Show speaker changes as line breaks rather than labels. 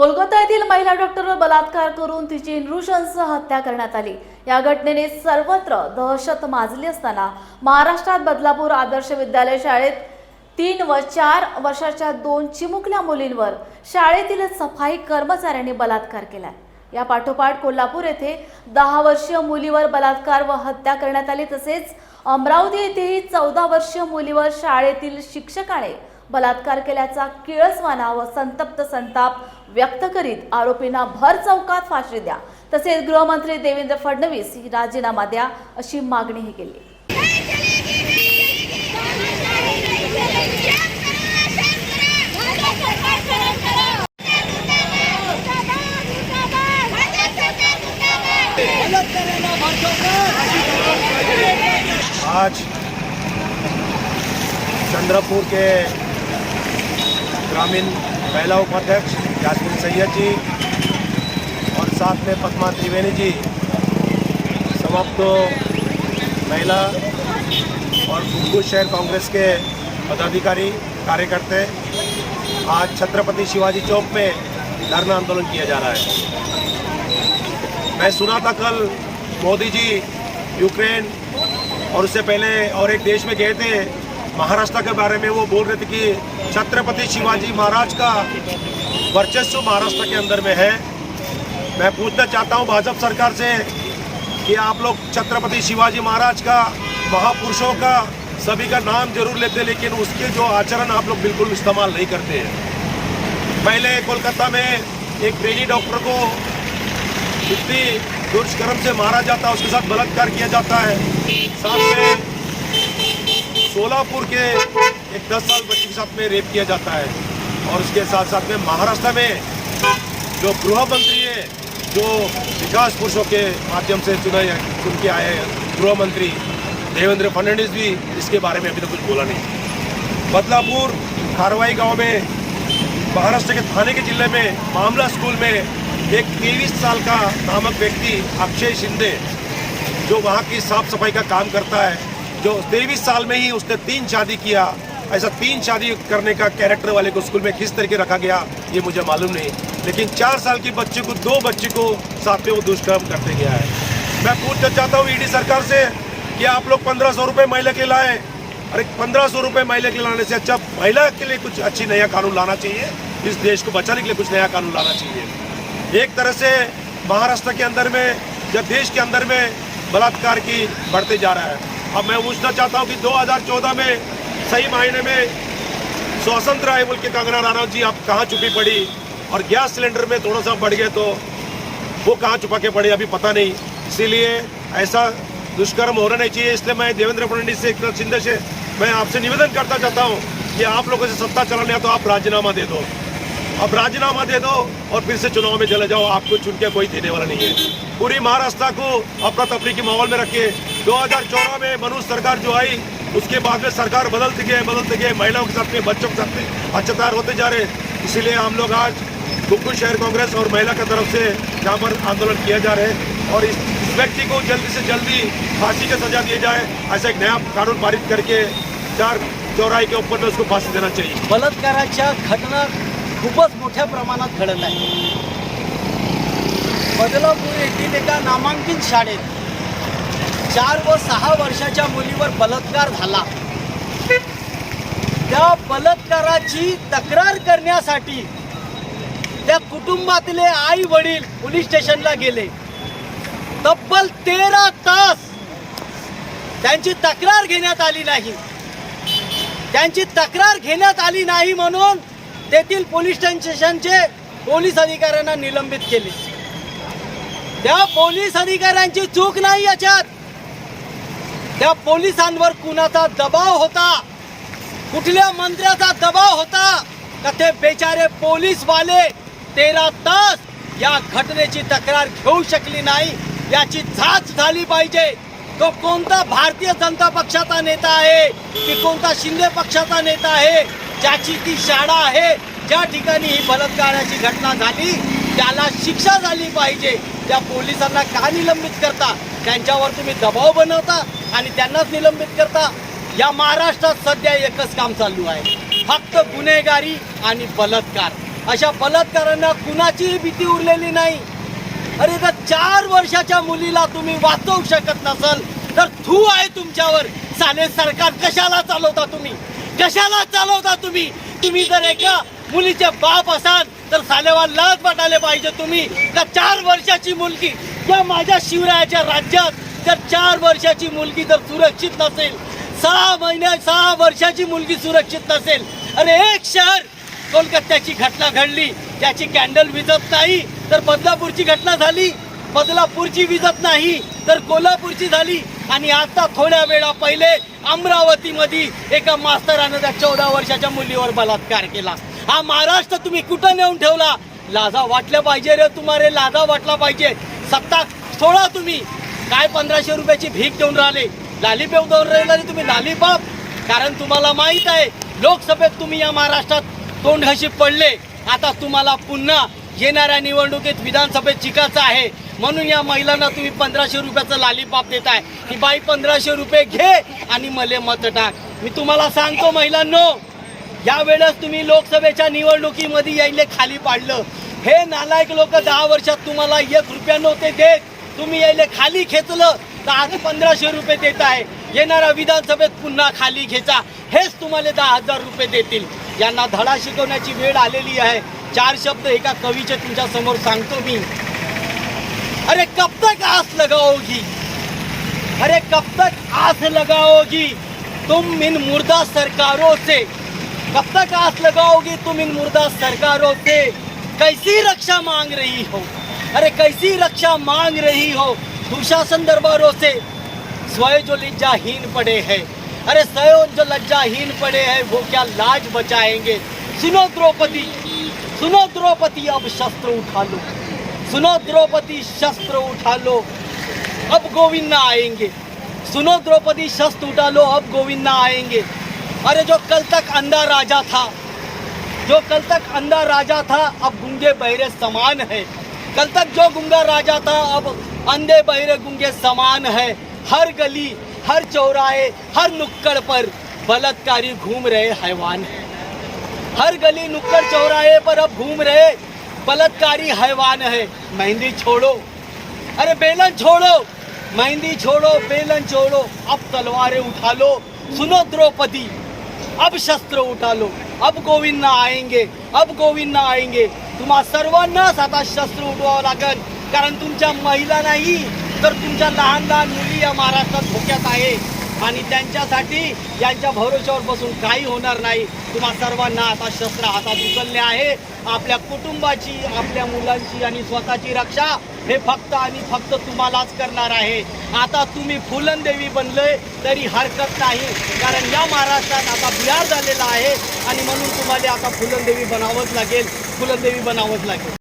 कोलकाता येथील महिला डॉक्टरवर बलात्कार करून तिची नृशंस हत्या करण्यात आली. या घटनेने सर्वत्र दहशत माजली असताना महाराष्ट्रात बदलापूर आदर्श विद्यालय शाळेत तीन व चार वर्षाच्या दोन चिमुकल्या मुलींवर शाळेतील सफाई कर्मचाऱ्यांनी बलात्कार केला या पाठोपाठ कोल्हापूर येथे दहा वर्षीय मुलीवर बलात्कार व हत्या करण्यात आली. तसेच अमरावती येथेही चौदा वर्षीय मुलीवर शाळेतील शिक्षकाने बलात्कार केल्याचा किळसवाना व संतप्त संताप व्यक्त करीत आरोपींना भर चौकात फाशी द्या. तसेच गृहमंत्री देवेंद्र फडणवीस ही राजीनामा द्या अशी मागणीही केली.
आज चंद्रपुर के ग्रामीण महिला उपाध्यक्ष यासमिन सैयद जी और साथ में पदमा त्रिवेणी जी। समाप्त महिला और कुंकू शहर कांग्रेस के पदाधिकारी, कार्यकर्ते। आज छत्रपति शिवाजी चौक में धरना आंदोलन किया जा रहा है। मैं सुना था कल मोदी जी यूक्रेन और उससे पहले और एक देश में गए थे। महाराष्ट्र के बारे में वो बोल रहे थे कि छत्रपति शिवाजी महाराज का वर्चस्व महाराष्ट्र के अंदर में है। मैं पूछना चाहता हूँ भाजपा सरकार से कि आप लोग छत्रपति शिवाजी महाराज का, महापुरुषों का, सभी का नाम ज़रूर लेते लेकिन उसके जो आचरण आप लोग बिल्कुल इस्तेमाल नहीं करते हैं। पहले कोलकाता में एक ट्रेनी डॉक्टर को इतनी दुष्कर्म से मारा जाता है, उसके साथ बलात्कार किया जाता है। साथ में सोलापुर के एक दस साल बच्ची के साथ में रेप किया जाता है। और उसके साथ साथ में महाराष्ट्र में जो गृह मंत्री है, जो विकास पुरुषों के माध्यम से चुना चुन के आए हैं गृह मंत्री देवेंद्र फडणवीस भी इसके बारे में अभी तक तो कुछ बोला नहीं। बदलापुर खारवाई गाँव में, महाराष्ट्र के थाने के ज़िले में, मामला स्कूल में एक तेईस साल का नामक व्यक्ति, अक्षय शिंदे, जो वहाँ की साफ़ सफ़ाई का काम करता है, जो तेईस साल में ही उसने तीन शादी किया ऐसा तीन शादी करने का कैरेक्टर वाले को स्कूल में किस तरीके रखा गया, ये मुझे मालूम नहीं। लेकिन चार साल की बच्चे को, दो बच्चे को साथ में वो दुष्कर्म करते गया है। मैं पूछना चाहता हूँ ईडी सरकार से कि आप लोग पंद्रह सौ रुपये महिला के लाए। अरे, पंद्रह सौ रुपये महिला के लाने से अच्छा महिला के लिए कुछ अच्छी नया कानून लाना चाहिए, इस देश को बचाने के लिए कुछ नया कानून लाना चाहिए। एक तरह से महाराष्ट्र के अंदर में जब देश के अंदर में बलात्कार की बढ़ते जा रहा है। अब मैं पूछना चाहता हूँ कि 2014 में सही मायने में स्वतंत्र आए बोल के कंगना राणौत जी आप कहाँ छुपी पड़ी? और गैस सिलेंडर में थोड़ा सा बढ़ गए तो वो कहाँ छुपा के पड़े अभी पता नहीं। इसीलिए ऐसा दुष्कर्म होना नहीं चाहिए इसलिए मैं देवेंद्र फडणवीस से एकनाथ शिंदे से मैं आपसे निवेदन करता चाहता हूँ कि आप लोगों से सत्ता चलाने तो आप राजीनामा दे दो। अब राजीनामा दे दो और फिर से चुनाव में चले जाओ आपको चुन के कोई देने वाला नहीं है। पूरी महाराष्ट्र को अपना तफरी के माहौल में रखे 2014 में मनोज सरकार जो आई उसके बाद में सरकार बदलते गए बदलते गए महिलाओं के साथ में बच्चों के साथ में अच्छादार होते जा रहे इसीलिए हम लोग आज कुकुल शहर कांग्रेस और महिला की तरफ से यहाँ पर आंदोलन किया जा रहे हैं और इस, इस व्यक्ति को जल्दी से जल्दी फांसी की सजा दी जाए ऐसा एक नया कानून पारित करके चार चौराहे के ऊपर में उसको फांसी देना चाहिए।
बलात्काराच्या घटना खूपच मोठ्या प्रमाणात घडत आहे. बदलापूर येथील एका नामांकित शाळेत चार व सहा वर्षाच्या मुलीवर बलात्कार झाला. त्या बलात्काराची तक्रार करण्यासाठी त्या कुटुंबातले आई वडील पोलीस स्टेशनला गेले. तब्बल तेरा तास त्यांची तक्रार घेण्यात आली नाही. त्यांची तक्रार घेण्यात आली नाही म्हणून तेथील पोलीस स्टेशनचे पोलीस अधिकाऱ्यांना निलंबित केले. त्या पोलीस अधिकाऱ्यांची चूक नाही याच्यात. त्या पोलिसांवर कुणाचा दबाव होता? कुठल्या मंत्र्याचा दबाव होता? का ते बेचारे पोलीसवाले तेरा तास या घटनेची तक्रार घेऊ शकली नाही? याची झाच झाली पाहिजे. तो कोणता भारतीय जनता पक्षाचा नेता आहे? की कोणता शिंदे पक्षाचा नेता आहे? ज्याची ती शाळा आहे? ज्या ठिकाणी ही बलात्काराची घटना झाली त्याला शिक्षा झाली पाहिजे. त्या पोलिसांना का निलंबित करता? त्यांच्यावर तुम्ही दबाव बनवता आणि त्यांनाच निलंबित करता. या महाराष्ट्रात सध्या एकच काम चालू आहे. फक्त गुन्हेगारी आणि बलात्कार. अशा बलात्कारांना कुणाचीही भीती उरलेली नाही. अरे जर चार वर्षाच्या मुलीला तुम्ही वाचवू शकत नसाल तर थू आहे तुमच्यावर. साले सरकार कशाला चालवता तुम्ही? कशाला चालवता तुम्ही? तुम्ही जर एका मुलीचे बाप असाल तर सालेवा लाज वाटायला पाहिजे तुम्ही. का चार वर्षाची मुलगी या माझ्या शिवरायाच्या राज्यात जर चार वर्षाची मुलगी जर सुरक्षित नसेल सहा महिन्या सहा वर्षाची मुलगी सुरक्षित नसेल अरे एक शहर! कोलकात्याची घटना घडली त्याची कॅन्डल विजत नाही तर बदलापूरची घटना झाली. बदलापूरची विजत नाही तर कोल्हापूरची झाली. आणि आता थोड्या वेळा पहिले अमरावतीमध्ये एका मास्तरानं त्या चौदा वर्षाच्या मुलीवर बलात्कार केला. हा महाराष्ट्र तुम्ही कुठं नेऊन ठेवला? लाजा वाटल्या पाहिजे रे तुम्हाला लाजा वाटला पाहिजे. सत्ता सोडा तुम्ही. काय पंधराशे रुपयाची भीक देऊन राहिले? लालीपेव देऊन राहिले तुम्ही लालीपाप कारण तुम्हाला माहीत आहे लोकसभेत तुम्ही या महाराष्ट्रात तोंड हशी पडले. आता तुम्हाला पुन्हा येणाऱ्या निवडणुकीत विधानसभेत जिंकायचं आहे. म्हणून या महिलांना तुम्ही पंधराशे रुपयाचं लालीपाप देताय. की बाई पंधराशे रुपये घे आणि मले मत टाक. मी तुम्हाला सांगतो महिलांनो यावेळेस तुम्ही लोकसभेच्या निवडणुकीमध्ये यायले खाली पाडलं. हे नालायक लोक दहा वर्षात तुम्हाला एक रुपया नव्हते देत. तुम्ही यायले खाली खेचलं तर आज पंधराशे रुपये देत आहे. येणाऱ्या विधानसभेत पुन्हा खाली खेचा हेच तुम्हाला दहा हजार रुपये देतील. यांना धडा शिकवण्याची वेळ आलेली आहे. चार शब्द एका कवीचे तुमच्यासमोर सांगतो मी. अरे कब तक आस लगाओगी अरे कब तक आस लगाओगी तुम इन मुर्दा सरकारों से. कब तक आस लगाओगी तुम इन मुर्दा सरकारों से. कैसी रक्षा मांग रही हो? अरे कैसी रक्षा मांग रही हो? दुशासन दरबारों से स्वयं जो लज्जाहीन पड़े हैं। अरे स्वयं जो लज्जाहीन पड़े हैं, वो क्या लाज बचाएँगे? सुनो द्रौपदी सुनो द्रौपदी, अब शस्त्र उठा लो। सुनो द्रौपदी, शस्त्र उठा लो। अब गोविंद आएँगे। सुनो द्रौपदी, शस्त्र उठा लो। अब गोविंद आएँगे। अरे जो कल तक अंधा राजा था जो कल तक अंधा राजा था, अब गुंगे बहरे समान है। कल तक जो गुंगा राजा था, अब अंधे बहरे गुंगे समान है। हर गली, हर चौराहे, हर नुक्कड़ पर बलात्कारी घूम रहे हैवान है। हर गली, नुक्कड़, चौराहे पर अब घूम रहे बलात्कारी हैवान है। मेहंदी छोड़ो। अरे, बेलन छोड़ो। मेहंदी छोड़ो, बेलन छोड़ो। अब तलवारें उठा लो। सुनो द्रौपदी। अब शस्त्र उठा लो अब गोविंद आएंगे अब गोविंद आएंगे। तुम्हा सर्वांनाच आता शस्त्र उठवावं लागेल कारण तुमच्या महिला नाही तर तुमच्या लहान लहान मुली या महाराष्ट्रात धोक्यात आहे. आणि त्यांच्यासाठी यांच्या भरोश्यावर बसून काही होणार नाही. तुम्हा सर्वांना आता शस्त्र हातात उचलले आहे. आपल्या कुटुंबाची आपल्या मुलांची आणि स्वतःची रक्षा हे फक्त आणि फक्त तुम्हालाच करणार आहे. आता तुम्ही फुलंदेवी बनले तरी हरकत नाही. कारण या महाराष्ट्रात आता बिहार झालेला आहे आणि म्हणून तुम्हाला आता फुलंदेवी बनावंच लागेल फुलंदेवी बनावंच लागेल.